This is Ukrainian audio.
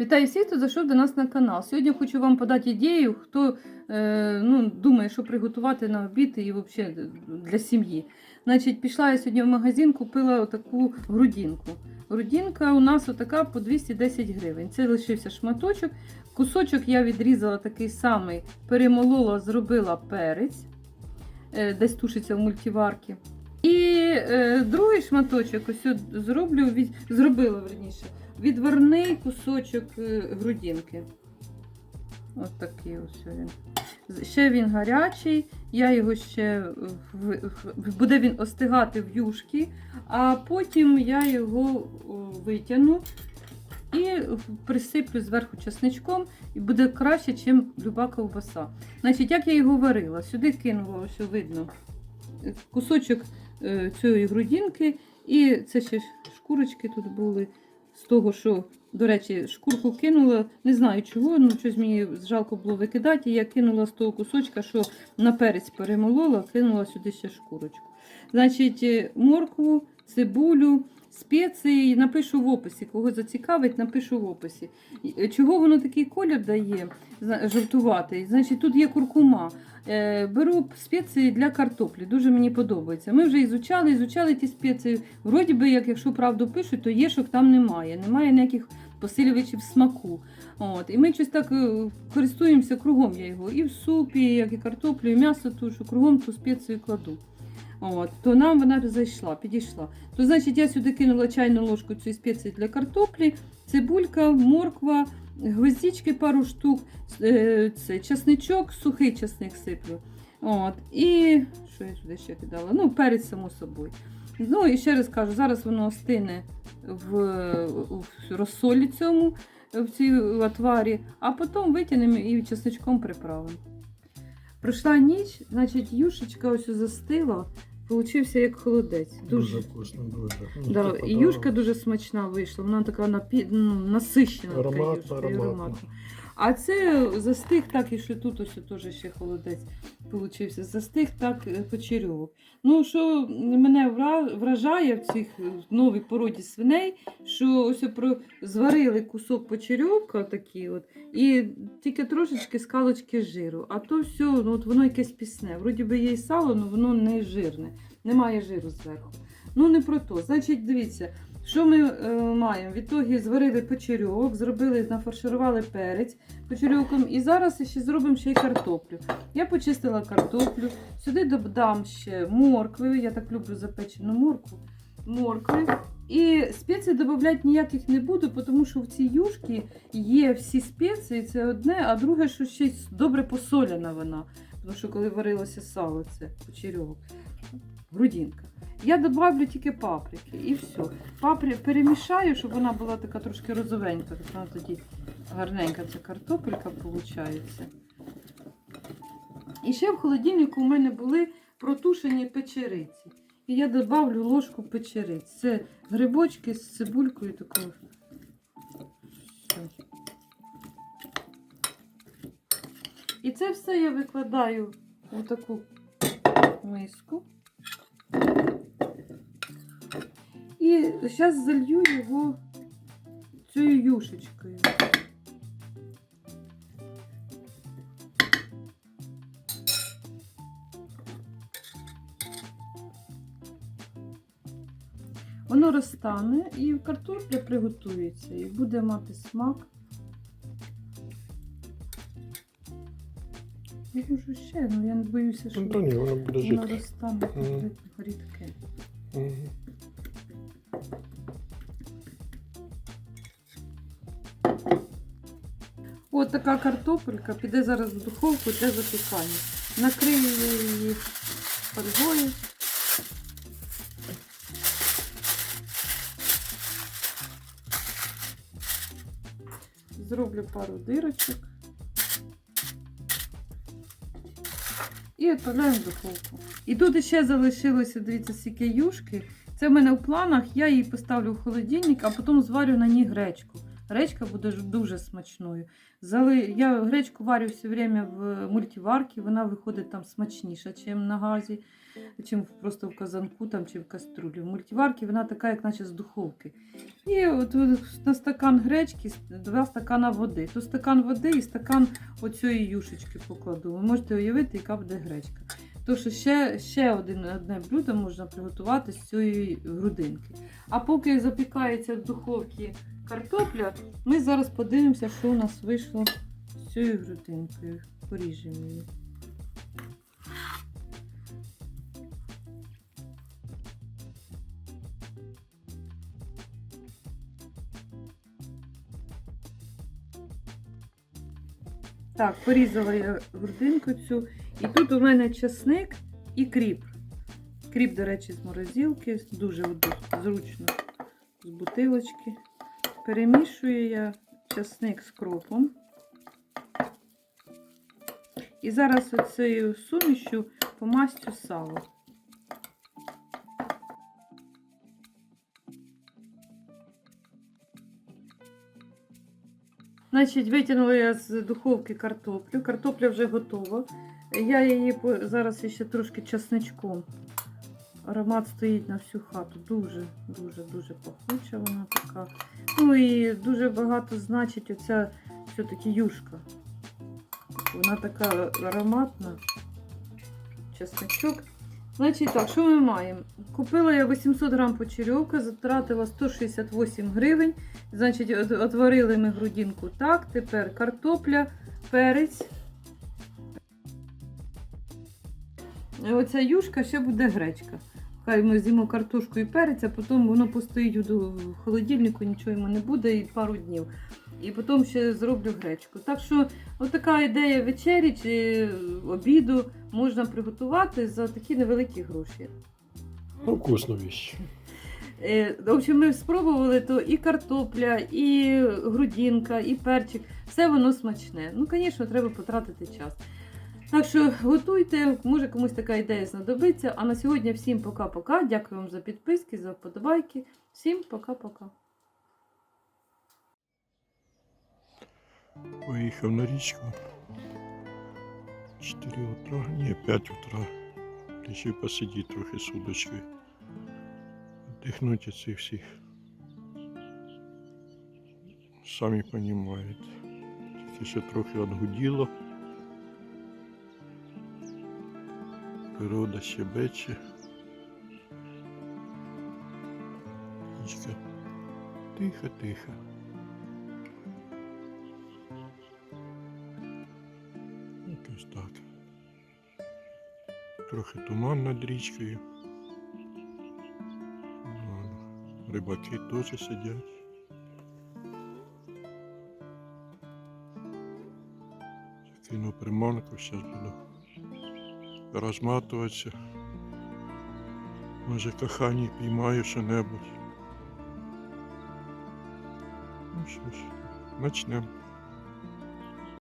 Вітаю всіх, хто зайшов до нас на канал. Сьогодні хочу вам подати ідею, хто е, ну, думає, що приготувати на обід і взагалі для сім'ї. Значить, пішла я сьогодні в магазин, купила отаку грудинку. Грудинка у нас отака по 210 гривень. Це лишився шматочок. Кусочок я відрізала такий самий, перемолола, зробила перець, е, десь тушиться в мультиварці. І е, другий шматочок ось зроблю, від, зробила верніше, відварний кусочок е, грудинки. Ось такий ось він. Ще він гарячий, я його ще буде він остигати в юшки, а потім я його витягну і присиплю зверху чесничком, і буде краще, ніж люба ковбаса. Значить, як я його варила? Сюди кинула, ось видно, кусочок е, цієї грудинки, і це ще шкурочки тут були. З того, що, до речі, шкурку кинула, не знаю чого, ну щось мені жалко було викидати. Я кинула з того кусочка, що на перець перемолола, кинула сюди ще шкурочку. Значить, е, моркву, цибулю, спеції напишу в описі. Кого зацікавить, напишу в описі. Е, Чого воно такий колір дає, жовтуватий? Значить, тут є куркума. Е, Беру спеції для картоплі, дуже мені подобається. Ми вже ізучали, ізучали ті спеції. Вроді би, як якщо правду пишуть, то єшок там немає. Немає ніяких посилювачів смаку. От. І ми щось так е, користуємося кругом я його. І в супі, як і картоплю, і м'ясо тушу, кругом ту спецію кладу. От, то нам вона зайшла, підійшла. То значить я сюди кинула чайну ложку цієї спеції для картоплі, цибулька, морква, гвоздички пару штук, е, це часничок, сухий часник сиплю. От, і що я сюди ще кидала? Ну, перець, само собою. Ну і ще раз кажу, зараз воно остине в, в розсолі цьому, в цій отварі, а потім витягнемо і чесничком приправимо. Пройшла ніч, значить, юшечка ось застила, получився як холодець. Дуже вкусно, дуже. Ну, Да, типу, і юшка дуже смачна вийшла, вона така напі... ну, насищена. така Ароматна, юшка, і ароматна. А це застиг так, і що тут ось теж ще холодець получився. Застиг так е, почерьовок. Ну, що мене вра- вражає в цих е, новій породі свиней, що ось про зварили кусок почерьовка такий от, і тільки трошечки скалочки жиру. А то все, ну от воно якесь пісне. Вроді би є і сало, але воно не жирне. Немає жиру зверху. Ну, не про то. Значить, дивіться, що ми е, маємо? В ітогі зварили печерьовок, зробили, нафарширували перець печерьовком і зараз ще зробимо ще й картоплю. Я почистила картоплю, сюди додам ще моркви, я так люблю запечену моркву, моркви. І спецій додати ніяких не буду, тому що в цій юшці є всі спеції, це одне, а друге, що ще добре посоляна вона. Тому що коли варилося сало, це печерьовок, грудинка. Я добавлю тільки паприки і все. Папри перемішаю, щоб вона була така трошки розовенька. Вона тоді гарненька ця картопелька виходить. І ще в холодильнику у мене були протушені печериці. І я добавлю ложку печериць. Це грибочки з цибулькою такою. І це все я викладаю у таку миску. Зараз залью його цією юшечкою. Воно розтане і картопля приготується і буде мати смак. Я можу ще, але я не боюся, що Ну, то ні, воно буде жидке. розтане буде От така картопелька піде зараз в духовку для запікання. Накрию її фольгою. Зроблю пару дирочок. І відправляємо в духовку. І тут ще залишилося, дивіться, скільки юшки. Це в мене в планах, я її поставлю в холодильник, а потім зварю на ній гречку. Гречка буде дуже смачною. Я гречку варю все время в мультиварці, вона виходить там смачніша, ніж на газі, чим просто в казанку там, чи в каструлі. В мультиварці вона така, як наче з духовки. І от на стакан гречки два стакана води. То стакан води і стакан оцієї юшечки покладу. Ви можете уявити, яка буде гречка. То що ще, ще один, одне блюдо можна приготувати з цієї грудинки. А поки запікається в духовці картопля, ми зараз подивимося, що у нас вийшло з цією грудинкою. Поріжемо її. Так, порізала я грудинку цю. І тут у мене чесник і кріп. Кріп, до речі, з морозилки, дуже зручно з бутилочки. Перемішую я часник з кропом. І зараз оцею сумішю помастю сало. Значить, витягнула я з духовки картоплю. Картопля вже готова. Я її зараз ще трошки часничком. Аромат стоїть на всю хату. Дуже, дуже, дуже пахуча вона така. Ну і дуже багато значить оця все-таки юшка. Вона така ароматна. Чесничок. Значить так, що ми маємо? Купила я 800 грам почерьовка, затратила 168 гривень. Значить, от- отварили ми грудинку так. Тепер картопля, перець. Оця юшка ще буде гречка. Хай ми з'їмо картошку і перець, а потім воно постоїть у ду- холодильнику, нічого йому не буде і пару днів. І потім ще зроблю гречку. Так що, отака ідея вечері чи обіду можна приготувати за такі невеликі гроші. Ну, вкусно вещь. Е, В общем, ми спробували то і картопля, і грудинка, і перчик. Все воно смачне. Ну, звісно, треба потратити час. Так що готуйте, може комусь така ідея знадобиться. А на сьогодні всім пока-пока. Дякую вам за підписки, за вподобайки. Всім пока-пока. Поїхав на річку. 4 утра, ні, 5 утра. Рішив посидіти трохи з удочкою. Вдихнути цих всіх. Самі розумієте. Тільки ще трохи відгуділо. Природа щебече. Річка тихо-тихо. Якось так. Трохи туман над річкою. Рибаки теж сидять. Кину приманку, зараз буду розматуватися. Може кохані піймаю що-небудь. Ну що ж, почнемо.